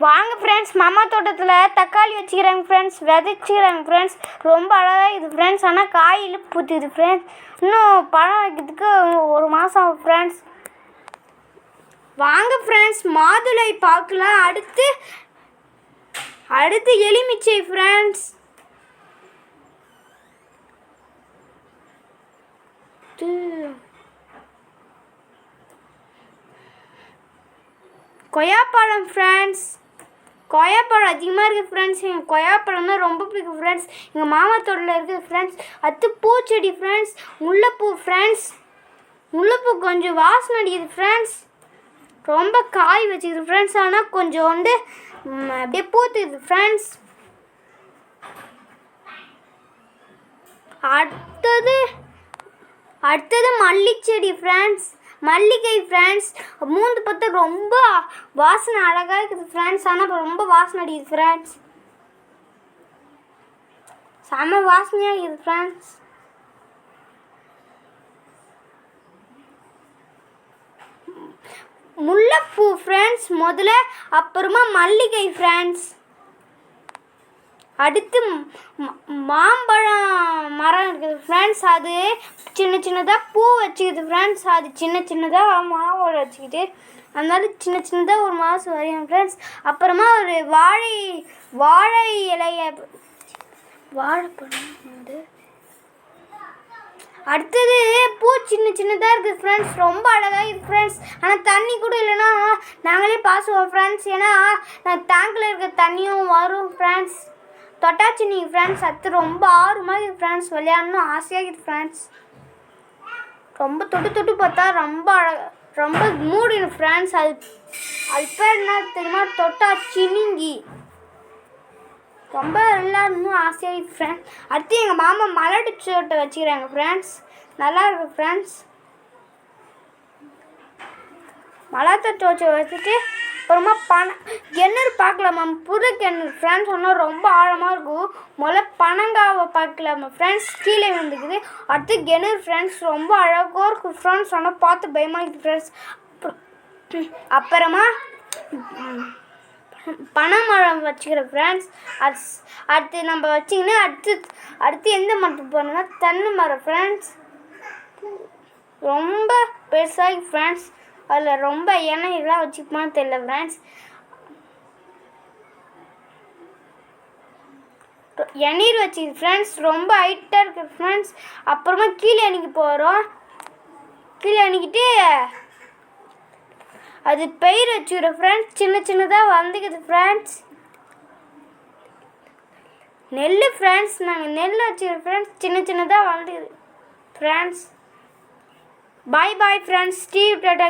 வாங்க ஃப்ரெண்ட்ஸ் மாமா தோட்டத்தில் தக்காளி வச்சுக்கிறாங்க ஃப்ரெண்ட்ஸ் விதைச்சிக்கிறாங்க ஃப்ரெண்ட்ஸ் ரொம்ப அழகாக இது ஃப்ரெண்ட்ஸ் ஆனால் காயில் பூத்துது ஃப்ரெண்ட்ஸ் இன்னும் பழம் வைக்கிறதுக்கு ஒரு மாதம் ஆகும் ஃப்ரெண்ட்ஸ் வாங்க ஃப்ரெண்ட்ஸ் மாதுளை பார்க்கலாம் அடுத்து அடுத்து எலுமிச்சை ஃப்ரெண்ட்ஸ் கொய்யாப்பழம் ஃப்ரெண்ட்ஸ் கொய்யாப்பழம் அதிகமாக இருக்குது ஃப்ரெண்ட்ஸ் எங்கள் கொய்யாப்பழம் தான் ரொம்ப பிடிக்கும் ஃப்ரெண்ட்ஸ் எங்கள் மாமா தோட்டத்தில் இருக்குது ஃப்ரெண்ட்ஸ் அடுத்து பூச்செடி ஃப்ரெண்ட்ஸ் முல்லைப்பூ ஃப்ரெண்ட்ஸ் முல்லைப்பூ கொஞ்சம் வாசனை அடிக்குது ஃப்ரெண்ட்ஸ் ரொம்ப காய் வச்சுக்குது ஃப்ரெண்ட்ஸ் ஆனால் கொஞ்சம் வந்து அப்படியே பூத்துக்குது ஃப்ரெண்ட்ஸ் அடுத்தது அடுத்தது மல்லிச்செடி ஃப்ரெண்ட்ஸ் மல்லிகை ஃப்ரெண்ட்ஸ் மூந்து பத்து ரொம்ப வாசனை அழகாக இருக்குது ஃப்ரெண்ட்ஸ் ஆனால் ரொம்ப வாசனை அடிக்குது ஃப்ரெண்ட்ஸ் செம வாசனையாக இருக்குது ஃப்ரெண்ட்ஸ் முல்லைப்பூ ஃப்ரெண்ட்ஸ் முதல்ல அப்புறமா மல்லிகை ஃப்ரெண்ட்ஸ் அடுத்து மாம்பழம் மரம் இருக்குது ஃப்ரெண்ட்ஸ் அது சின்ன சின்னதாக பூ வச்சுக்கிது ஃப்ரெண்ட்ஸ் அது சின்ன சின்னதாக மாவோட வச்சுக்கிட்டு அதனால சின்ன சின்னதாக ஒரு மாதம் வரையும் ஃப்ரெண்ட்ஸ் அப்புறமா ஒரு வாழை வாழை இலைய வாழைப்பழம் வந்து அடுத்தது பூ சின்ன சின்னதாக இருக்குது ஃப்ரெண்ட்ஸ் ரொம்ப அழகாக இருக்குது ஃப்ரெண்ட்ஸ் ஆனால் தண்ணி கூட இல்லைன்னா நாங்களே பாசுவோம் ஃப்ரெண்ட்ஸ் ஏன்னா டேங்கில் இருக்க தண்ணியும் வரும் ஃப்ரெண்ட்ஸ் தொட்டாச்சு நீங்கள் ஃப்ரெண்ட்ஸ் அது ரொம்ப ஆர்வமாக இருக்குது ஃப்ரெண்ட்ஸ் விளையாடணும் ஆசையாக இருக்குது ஃப்ரெண்ட்ஸ் ரொம்ப தொட்டு தொட்டு பார்த்தா ரொம்ப அழகாக ரொம்ப மூடிடும் ஃப்ரெண்ட்ஸ் அது அது பேர் என்ன தெரியுமா? தொட்டா சினிங்கி ரொம்ப விளையாடணும் ஆசையாக ஃப்ரெண்ட்ஸ் அடுத்து எங்கள் மாமா மலட்டு சோட்டை வச்சுக்கிறாங்க ஃப்ரெண்ட்ஸ் நல்லா இருக்கு ஃப்ரெண்ட்ஸ் மலாத்த டோச்சை வச்சுட்டு அப்புறமா பண கிணறு பார்க்கலாமா புது கிணறு ஃப்ரெண்ட்ஸ் ஒன்றும் ரொம்ப ஆழமாக இருக்கும். முதல்ல பனங்காவை பார்க்கலாமா ஃப்ரெண்ட்ஸ் கீழே வந்துக்குது அடுத்து கிணறு ஃப்ரெண்ட்ஸ் ரொம்ப அழகாக இருக்கும். ஃப்ரெண்ட்ஸ் சொன்னால் பார்த்து பயமாக இருக்குது ஃப்ரெண்ட்ஸ் அப்புறமா பனைமரம் வச்சுக்கிற ஃப்ரெண்ட்ஸ் அது அடுத்து நம்ம வச்சிங்கன்னா அடுத்து அடுத்து எந்த மரத்துக்கு போனோம்னா தென்னை மரம் ஃப்ரெண்ட்ஸ் ரொம்ப பெருசாகி ஃப்ரெண்ட்ஸ் அதில் ரொம்ப எண்ணெயெல்லாம் வச்சுக்குமான்னு தெரியல ஃப்ரெண்ட்ஸ் எண்ணீர் வச்சு ஃப்ரெண்ட்ஸ் ரொம்ப ஹைட்டாக இருக்குது ஃப்ரெண்ட்ஸ் அப்புறமா கீழே அணிக்கு போகிறோம் கீழே அணிக்கிட்டு அது பெயர் வச்சுக்கிற ஃப்ரெண்ட்ஸ் சின்ன சின்னதாக வந்துக்குது ஃப்ரெண்ட்ஸ் நெல் ஃப்ரெண்ட்ஸ் நாங்கள் நெல் வச்சுக்கிற ஃப்ரெண்ட்ஸ் சின்ன சின்னதாக வந்துக்குது friends bye bye friends Steve tata